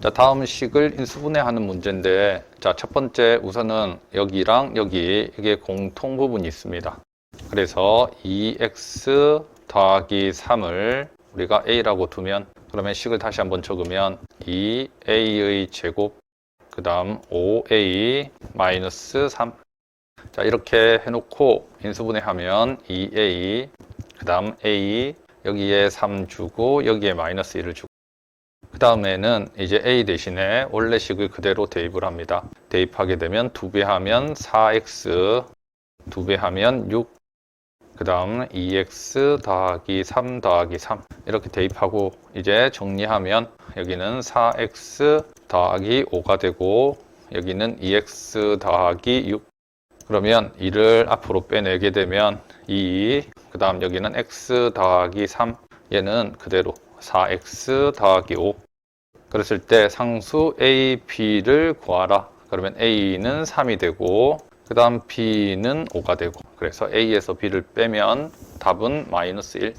자, 다음 식을 인수분해하는 문제인데, 자, 첫 번째 우선은 여기랑 여기, 이게 공통 부분이 있습니다. 그래서 2x 더하기 3을 우리가 a라고 두면, 그러면 식을 다시 한번 적으면 2a의 제곱, 그 다음 5a 마이너스 3. 자, 이렇게 해놓고 인수분해하면 2a, 그 다음 a, 여기에 3 주고, 여기에 마이너스 1을 주고, 그 다음에는 이제 a 대신에 원래 식을 그대로 대입을 합니다. 대입하게 되면 2배 하면 4x, 2배 하면 6, 그 다음 2x 더하기 3 더하기 3 이렇게 대입하고 이제 정리하면 여기는 4x 더하기 5가 되고 여기는 2x 더하기 6 그러면 이를 앞으로 빼내게 되면 2, 그 다음 여기는 x 더하기 3 얘는 그대로 4x 더하기 5 그랬을 때 상수 a, b를 구하라. 그러면 a는 3이 되고 그 다음 b는 5가 되고 그래서 a에서 b를 빼면 답은 마이너스 1